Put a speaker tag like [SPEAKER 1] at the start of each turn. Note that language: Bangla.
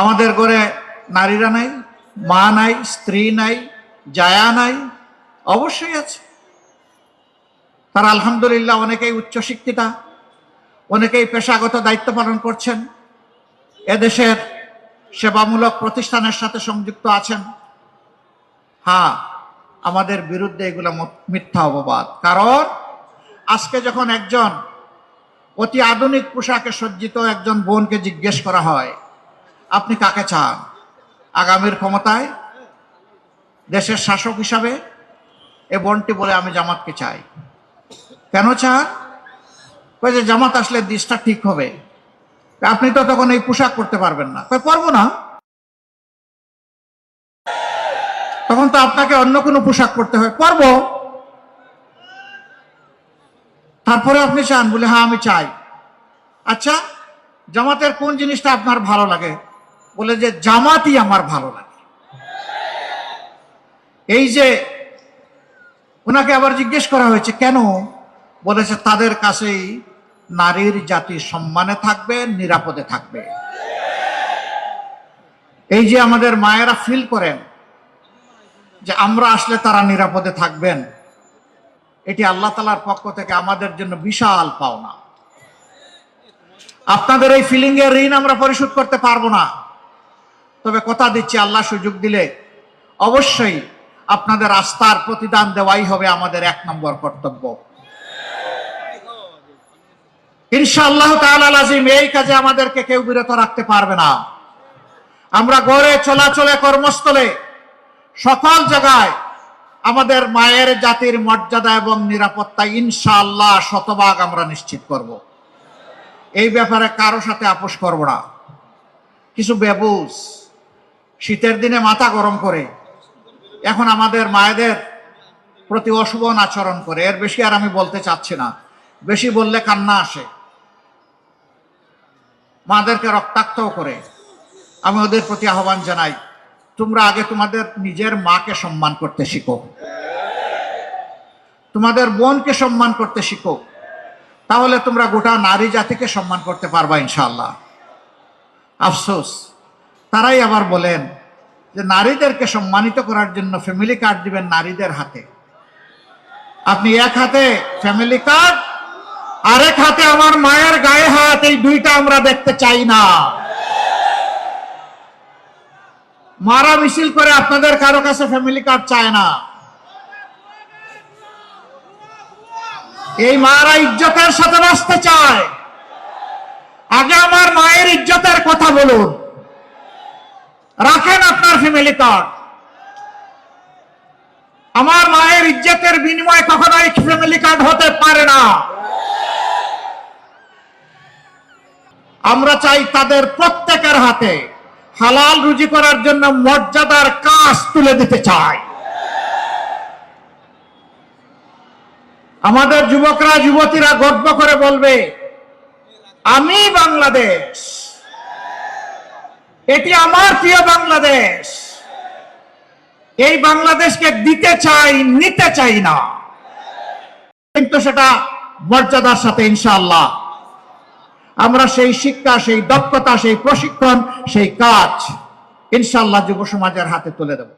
[SPEAKER 1] আমাদের ঘরে নারীরা নাই, মা নাই, স্ত্রী নাই, জায়া নাই, অবশ্যই আছে। তারা আলহামদুলিল্লাহ অনেকেই উচ্চশিক্ষিতা, অনেকেই পেশাগত দায়িত্ব পালন করছেন, এদেশের সেবামূলক প্রতিষ্ঠানের সাথে সংযুক্ত আছেন। হ্যাঁ আমাদের বিরুদ্ধে এগুলো মিথ্যা অপবাদ। কারণ আজকে যখন একজন অতি আধুনিক পোশাকে সজ্জিত একজন বোনকে জিজ্ঞেস করা হয় আপনি কাকে চান? আগামীর ক্ষমতায় দেশের শাসক হিসাবে এ বনটি বলে আমি জামাতকে চাই। কেন চান? যে জামাত আসলে দেশটা ঠিক হবে। আপনি তো তখন এই পোশাক করতে পারবেন না। পারব না। তখন তো আপনাকে অন্য কোনো পোশাক পরতে হয়। পারব। তারপরে আপনি চান, বলে হ্যাঁ আমি চাই। আচ্ছা জামাতের কোন জিনিসটা আপনার ভালো লাগে? বলে যে, জামাতই আমার ভালো লাগে। এই যে ওনাকে আবার জিজ্ঞেস করা হয়েছে, কেন? বলেছে, তাদের কাছেই নারীর জাতি সম্মানে থাকবে, নিরাপদে থাকবে। এই যে আমাদের মায়েরা ফিল করেন যে, আমরা আসলে তারা নিরাপদে থাকবেন। এটি আল্লাহ তালার পক্ষ থেকে আমাদের জন্য বিশাল পাওনা। আপনাদের এই ফিলিং এর ঋণ আমরা পরিশোধ করতে পারব না। তবে কথা দিচ্ছি, আল্লাহ সুযোগ দিলে অবশ্যই আপনাদের আস্থার প্রতিদান দেওয়াই হবে আমাদের এক নম্বর কর্তব্য। ইনশাআল্লাহ তাআলা আজিম এই কাজে আমাদেরকে কেউ বিরত রাখতে পারবে না। আমরা গড়ে চলাচলে কর্মস্থলে সকল জায়গায় আমাদের মায়ের জাতির মর্যাদা এবং নিরাপত্তা ইনশাআল্লাহ শতভাগ আমরা নিশ্চিত করব। এই ব্যাপারে কারও সাথে আপোষ করব না। কিছু বেবুস শীতের দিনে মাথা গরম করে। এখন আমাদের মায়েদের প্রতি অশুভন আচরণ করে। এর বেশি আর আমি বলতে চাচ্ছি না। বেশি বললে কান্না আসে। মাদেরকে রক্তাক্তও করে। আমি ওদের প্রতি আহ্বান জানাই, তোমরা আগে তোমাদের নিজের মাকে সম্মান করতে শিখো। তোমাদের বোনকে সম্মান করতে শিখো। তাহলে তোমরা গোটা নারী জাতিকে সম্মান করতে পারবা ইনশাল্লাহ আফসোস। তারাই আবার বলেন যে নারীদেরকে সম্মানিত করার জন্য ফ্যামিলি কার্ড দিবেন নারীদের হাতে। আপনি এক হাতে ফ্যামিলি কার্ড আরেক হাতে আমার মায়ের গায়ে হাত, এই দুইটা আমরা দেখতে চাই না। মারা মিছিল করে আপনাদের কারও কাছে ফ্যামিলি কার্ড চায় না। এই মারা ইজ্জতের সাথে বাঁচতে চায়। আগে আমার মায়ের ইজ্জতের কথা বলুন। রাখেন আপনার ফ্যামিলি কার্ড আমার মায়ের ইজ্জতের বিনিময়ে কখনোই ফ্যামিলি কার্ড হতে পারে না। আমরা চাই তাদের প্রত্যেকের হাতে হালাল রুজি করার জন্য মর্যাদার কাজ তুলে দিতে চাই। আমাদের যুবকরা, যুবতীরা গর্ব করে বলবে, আমি বাংলাদেশ। এটি আমার প্রিয় বাংলাদেশ। এই বাংলাদেশকে দিতে চাই, নিতে চাই না। কিন্তু সেটা মর্যাদার সাথে ইনশাল্লাহ আমরা সেই শিক্ষা, সেই দক্ষতা, সেই প্রশিক্ষণ, সেই কাজ ইনশাল্লাহ যুব সমাজের হাতে তুলে দেব।